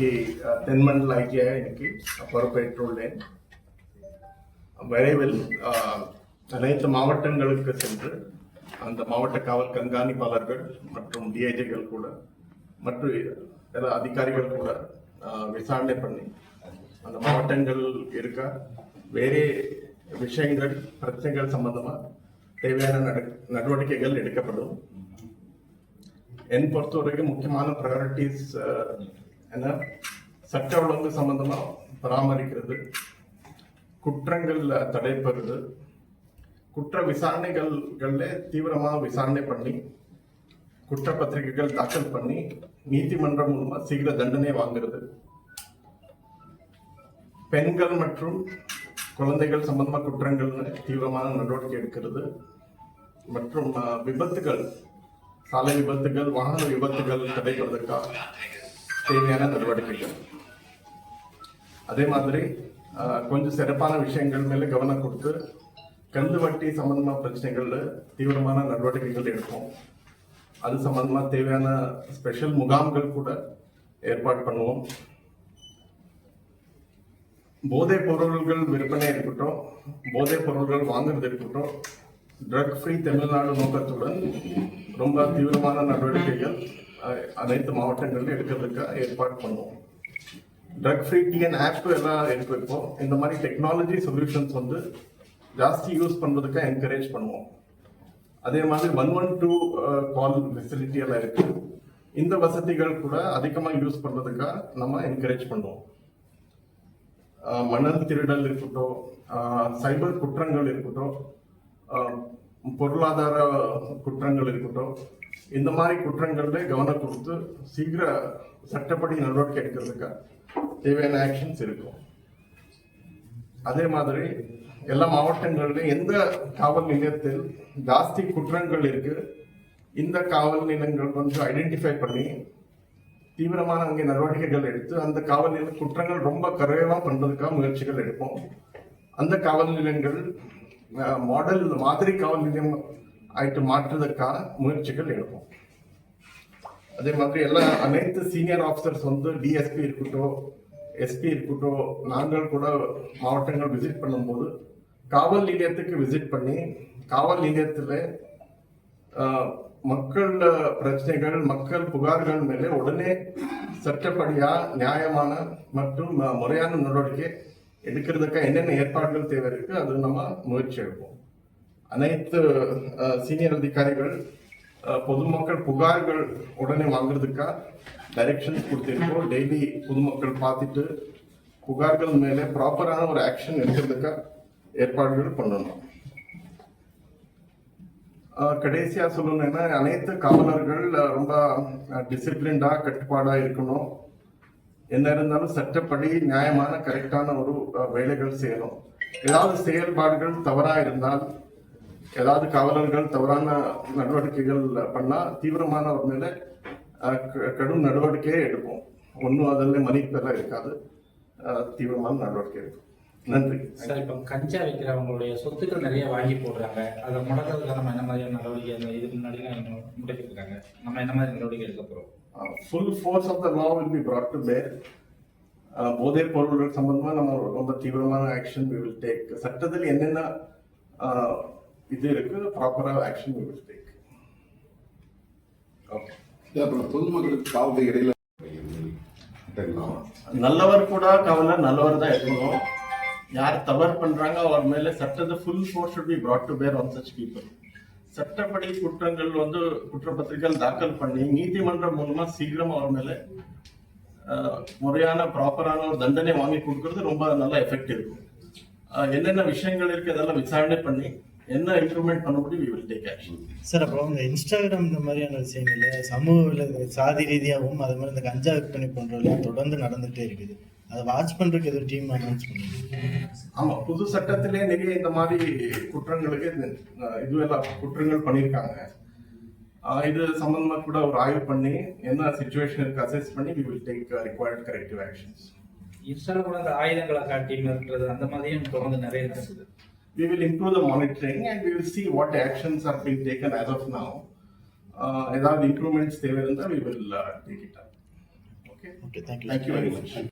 இன்னைக்கு அஹ், தென்மண்டல ஐடிஐ இன்னைக்கு? பொறுப்பேற்றுள்ளேன் விரைவில் அனைத்து மாவட்டங்களுக்கு சென்று அந்த மாவட்ட காவல் கண்காணிப்பாளர்கள் மற்றும் டிஐஜிகள் கூட மற்றும் எல்லா அதிகாரிகள் கூட விசாரணை பண்ணி அந்த மாவட்டங்கள் இருக்க? வேறே விஷயங்கள் பிரச்சனைகள் சம்பந்தமாக தேவையான நட- நடவடிக்கைகள் எடுக்கப்படும். என் பொறுத்தவரைக்கும் முக்கியமான ப்ரையாரிட்டிஸ் ஏன்னா சட்ட ஒழுங்கு சம்மந்தமாக பராமரிக்கிறது. குற்றங்களில் தடைப்படுறது குற்ற விசாரணைகள்ல தீவிரமாக விசாரணை பண்ணி குற்றப்பத்திரிகைகள் தாக்கல் பண்ணி நீதிமன்றம் மூலமாக சீக்கிர தண்டனை வாங்குறது. பெண்கள் மற்றும் குழந்தைகள் சம்பந்தமாக குற்றங்கள் தீவிரமான நடவடிக்கை எடுக்கிறது. மற்றும் விபத்துகள் சாலை விபத்துகள் வாகன விபத்துகள் தடைபடுவதற்காக தேவையான நடவடிக்கைகள். அதே மாதிரி கொஞ்சம் சிறப்பான விஷயங்கள் மேல கவனம் கொடுத்து கந்து வட்டி சம்பந்தமா பிரச்சனைகள்ல தீவிரமான நடவடிக்கைகள் எடுப்போம். அது சம்பந்தமா தேவையான ஸ்பெஷல் முகாம்கள் கூட ஏற்பாடு பண்ணுவோம். போதைப் பொருள்கள் விற்பனை இருக்கட்டும் போதைப் பொருள்கள் வாங்குறது இருக்கட்டும் ட்ரக் ஃப்ரீ தமிழ்நாடு நோக்கத்துடன் ரொம்ப தீவிரமான நடவடிக்கைகள் அனைத்து மாவட்டங்களிலும் எடுக்கிறதுக்கு ஏற்பாடு பண்ணுவோம். ட்ரக் ஃப்ரீ டிஎன் ஆப் எல்லாம் எடுத்து வைப்போம். இந்த மாதிரி டெக்னாலஜி சொல்யூஷன்ஸ் வந்து ஜாஸ்தி யூஸ் பண்ணுறதுக்கு என்கரேஜ் பண்ணுவோம். அதே மாதிரி one one two call facility எல்லாம் இருக்கு. இந்த வசதிகள் கூட அதிகமாக யூஸ் பண்ணுறதுக்காக நம்ம என்கரேஜ் பண்ணுவோம். மணல் திருடல் இருக்கட்டும் சைபர் குற்றங்கள் இருக்கட்டும் பொருளாதார குற்றங்கள் இருக்கட்டும் இந்த மாதிரி குற்றங்கள்ல கவனம் கொடுத்து சீக்கிர சட்டப்படி நடவடிக்கை எடுக்கிறதுக்கு தேவையான ஆக்ஷன்ஸ் இருக்கும். அதே மாதிரி எல்லா மாவட்டங்களிலும் எந்த காவல் நிலையத்தில் ஜாஸ்தி குற்றங்கள் இருக்கு இந்த காவல் நிலையங்கள் கொஞ்சம் ஐடென்டிஃபை பண்ணி தீவிரமான அங்கே நடவடிக்கைகள் எடுத்து அந்த காவல் நிலைய குற்றங்கள் ரொம்ப குறைவாக பண்ணுறதுக்காக முயற்சிகள் எடுப்போம். அந்த காவல் நிலையங்கள் மாடல் மாதிரி காவல் நிலையம் ஆயிட்டு மாற்றுவதற்கான முயற்சிகள் எடுப்போம். அதே மாதிரி எல்லா அனைத்து சீனியர் ஆஃபீஸர்ஸ் வந்து டிஎஸ்பி இருக்கட்டும் எஸ்பி இருக்கட்டும் நாங்கள் கூட மாவட்டங்கள் விசிட் பண்ணும்போது காவல் நிலையத்துக்கு விசிட் பண்ணி காவல் நிலையத்தில் மக்கள் பிரச்சனைகள் மக்கள் புகார்கள் மேலே உடனே சட்டப்படியாக நியாயமான மற்றும் முறையான நடவடிக்கை எடுக்கிறதுக்கு என்னென்ன ஏற்பாடுகள் தேவை இருக்கு அது நம்ம முயற்சி எடுப்போம். அனைத்து சீனியர் அதிகாரிகள் பொதுமக்கள் புகார்கள் உடனே வாங்குறதுக்காக டைரக்ஷன்ஸ் கொடுத்திருக்கோம். டெய்லி பொதுமக்கள் பார்த்துட்டு புகார்கள் மேலே ப்ராப்பரான ஒரு ஆக்ஷன் எடுக்கிறதுக்காக ஏற்பாடுகள் பண்ணணும். கடைசியாக சொல்லணும்னா அனைத்து காவலர்கள் ரொம்ப டிசிப்ளின்டாக கட்டுப்பாடாக இருக்கணும். என்ன இருந்தாலும் சட்டப்படி நியாயமான கரெக்டான ஒரு வேலைகள் செய்யணும். ஏதாவது செயல்பாடுகள் தவறா இருந்தால் ஏதாவது காவலர்கள் தவறான நடவடிக்கைகள் பண்ணா தீவிரமான ஒரு நிலை க- கடும் நடவடிக்கையே எடுப்போம். ஒன்றும் அதில் மன்னிப்பெல்லாம் இருக்காது. தீவிரமான நடவடிக்கை எடுக்கும் நன்றி. சார் இப்போ கஞ்சா விற்கிறவங்களுடைய சொத்துக்கள் நிறைய வாங்கி போடுறாங்க. அதை முடக்கிறதுக்காக நம்ம என்ன மாதிரியான நடவடிக்கை அந்த இதுக்கு முன்னாடி முடக்கிருக்காங்க நம்ம என்ன மாதிரி நடவடிக்கை எடுக்க போகிறோம் full force of the law will be brought to bear போதைப் பொருள்கள் சம்பந்தமா நம்ம ரொம்ப தீவிரமான ஆக்ஷன் வி வில் டேக் சட்டத்தில் என்னென்ன இது இருக்கு ப்ராப்பரா action we will take okay அப்புறம் பொதுமக்களுக்கு காவல் இடையில நல்லவர் கூட கவலை நல்லவர் தான் இருக்கணும். யார் தவறு பண்றாங்க அவர் மேல சட்டத்தை full force should be brought to bear on such people சட்டப்படி குற்றங்கள் வந்து குற்றப்பத்திரிகைகள் தாக்கல் பண்ணி நீதிமன்றம் மூலமா சீக்கிரம் அவர் மேல முறையான ப்ராப்பரான ஒரு தண்டனை வாங்கி கொடுக்கறது ரொம்ப நல்ல எஃபெக்ட் இருக்கும். என்னென்ன விஷயங்கள் இருக்கு அதெல்லாம் விசாரணை பண்ணி என்ன இம்ப்ரூவ்மெண்ட் பண்ண முடியும் we will take action sir அப்புறம் இந்த இன்ஸ்டாகிராம் இந்த மாதிரியான விஷயங்கள்ல சமூக சாதி ரீதியாகவும் அது மாதிரி இந்த கஞ்சா விற்பனை போன்றதெல்லாம் தொடர்ந்து நடந்துட்டே இருக்குது. அதை வாட்ச் பண்றதுக்கு எதுவும் டீம் அனௌன்ஸ் பண்ணுங்க ஆமா புது சட்டத்திலே நிறைய இந்த மாதிரி குற்றங்களுக்கு அஹ், இதுவெல்லாம் குற்றங்கள் பண்ணியிருக்காங்க இது சம்பந்தமா கூட ஒரு ஆய்வு பண்ணி என்ன சுச்சுவேஷன் இருக்கு அசஸ் பண்ணி we will take required corrective actions இன்ஸ்டால கூட அந்த ஆயுதங்களை காட்டி மிரட்டுறது அந்த மாதிரியும் தொடர்ந்து நிறைய இருக்குது we will improve the monitoring and we will see what actions are being taken as of now. Uh, ஏதாவது improvements தேவை இருந்தால் we will uh, take it up. Okay. Okay thank you thank you very much